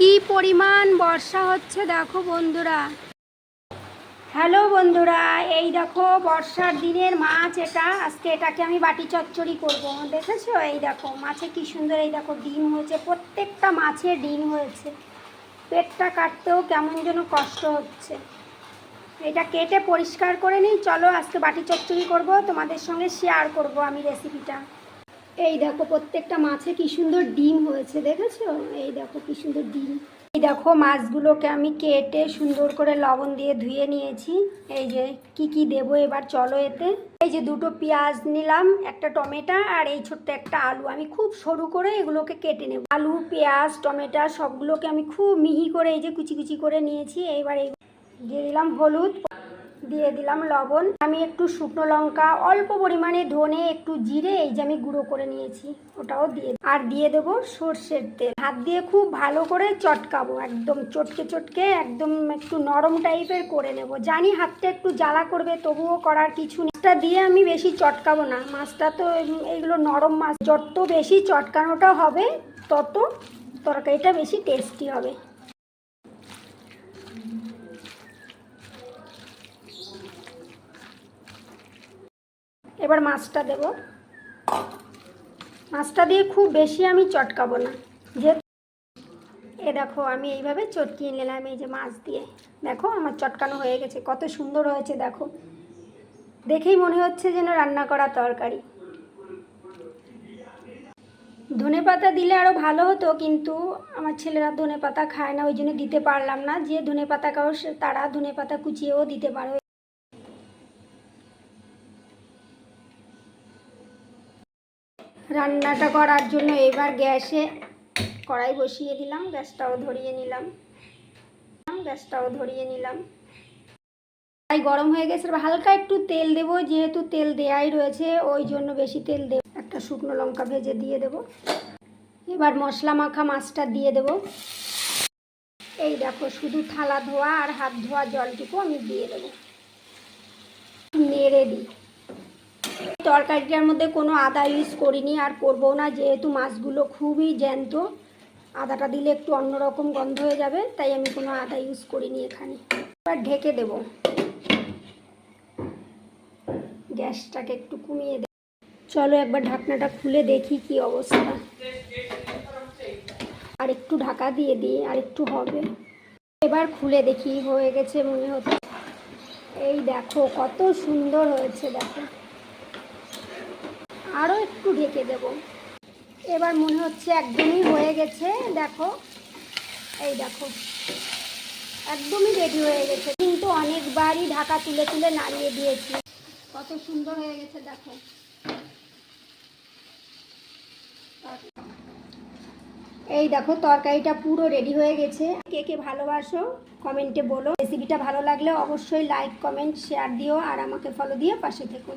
কি পরিমাণ বর্ষা হচ্ছে দেখো বন্ধুরা। হ্যালো বন্ধুরা, এই দেখো বর্ষার দিনের মাছ এটা। আজকে এটাকে আমি বাটি চচ্চড়ি করব, দেখেছ? এই দেখো মাছে কি সুন্দর, এই দেখো ডিম হয়েছে, প্রত্যেকটা মাছে ডিম হয়েছে। পেটটা কাটতেও কেমন যেন কষ্ট হচ্ছে। এটা কেটে পরিষ্কার করে নিই, চলো আজকে বাটি চচ্চড়ি করব, তোমাদের সঙ্গে শেয়ার করব আমি রেসিপিটা এই দেখো, প্রত্যেকটা মাছে কি সুন্দর ডিম হয়েছে, দেখেছ? এই দেখো, কি সুন্দর ডিম। এই দেখো, মাছগুলোকে আমি কেটে সুন্দর করে লবণ দিয়ে ধুয়ে নিয়েছি। এই যে, কি কি দেবো এবার, চলো এতে। এই যে, দুটো পেঁয়াজ নিলাম, একটা টমেটো আর এই ছোট্ট একটা আলু। আমি খুব সরু করে এগুলোকে কেটে নেব। আলু, পেঁয়াজ, টমেটো, সবগুলোকে আমি খুব মিহি করে এই যে কুচি কুচি করে নিয়েছি। এইবার এই দিয়ে দিলাম হলুদ। দিয়ে দিলাম লবণ। আমি একটু শুকনো লঙ্কা, অল্প পরিমাণে ধনে, একটু জিরে, এই যে আমি গুঁড়ো করে নিয়েছি, ওটাও দিয়ে আর দিয়ে দেবো সর্ষের তেল। হাত দিয়ে খুব ভালো করে চটকাবো, একদম চটকে চটকে, একদম একটু নরম টাইপের করে নেব। জানি হাতটা একটু জ্বালা করবে, তবুও করার কিছু নেই। মাছটা দিয়ে আমি বেশি চটকাবো না। মাছটা তো এইগুলো নরম মাছ। যত বেশি চটকানোটা হবে, তত তরকারিটা বেশি টেস্টি হবে। এবার মাছটা দেব। মাছটা দিয়ে খুব বেশি আমি চটকাবো না। যে এ দেখো, আমি এইভাবে চটকিয়ে নিলাম এই যে মাছ দিয়ে। দেখো, আমার চটকানো হয়ে গেছে, কত সুন্দর হয়েছে, দেখো। দেখেই মনে হচ্ছে যেন রান্না করা তরকারি। ধনে পাতা দিলে আরও ভালো হতো, কিন্তু আমার ছেলেরা ধনে পাতা খায় না, ওই জন্য দিতে পারলাম না। যে ধনে পাতা সে, তারা ধনে পাতা কুচিয়েও দিতে পারো। রান্নাটা করার জন্য এবার গ্যাসে কড়াই বসিয়ে দিলাম, গ্যাসটাও ধরিয়ে নিলাম। গ্যাসটাও ধরিয়ে নিলাম। কড়াই গরম হয়ে গেছে হালকা একটু তেল দেবো, যেহেতু তেল দেয়াই রয়েছে, ওই জন্য বেশি তেল দেব। একটা শুকনো লঙ্কা ভেজে দিয়ে দেবো। এবার মশলা মাখা মাছটা দিয়ে দেবো। এই দেখো, শুধু থালা ধোয়া আর হাত ধোয়া জলটুকু আমি দিয়ে দেবো। নেড়ে দিই। তরকারিটার মধ্যে কোনো আদা ইউজ করিনি, আর করব না, যেহেতু মাছগুলো খুবই জ্যান্ত, আদাটা দিলে একটু অন্যরকম গন্ধ হয়ে যাবে, তাই আমি কোনো আদা ইউজ করিনি এখানে। এবার ঢেকে দেব। গ্যাসটাকে একটু কমিয়ে দেব চলো একবার ঢাকনাটা খুলে দেখি কি অবস্থা। আর একটু ঢাকা দিয়ে দিই, আর একটু হবে। এবার খুলে দেখি, হয়ে গেছে মনে হচ্ছে। এই দেখো, কত সুন্দর হয়েছে, দেখো। আরও একটু ঢেকে দেব। এবার মনে হচ্ছে একদমই হয়ে গেছে, দেখো। এই দেখো। একদমই রেডি হয়ে গেছে। কিন্তু অনেকবারই ঢাকা তুলে তুলে নাড়িয়ে দিয়েছি। কত সুন্দর হয়ে গেছে, দেখো। এই দেখো, তরকারিটা পুরো রেডি হয়ে গেছে। কে কে ভালোবাসো, কমেন্টে বলো। রেসিপিটা ভালো লাগলে অবশ্যই লাইক কমেন্ট শেয়ার দিও আর আমাকে ফলো দিয়ে পাশে থেকো।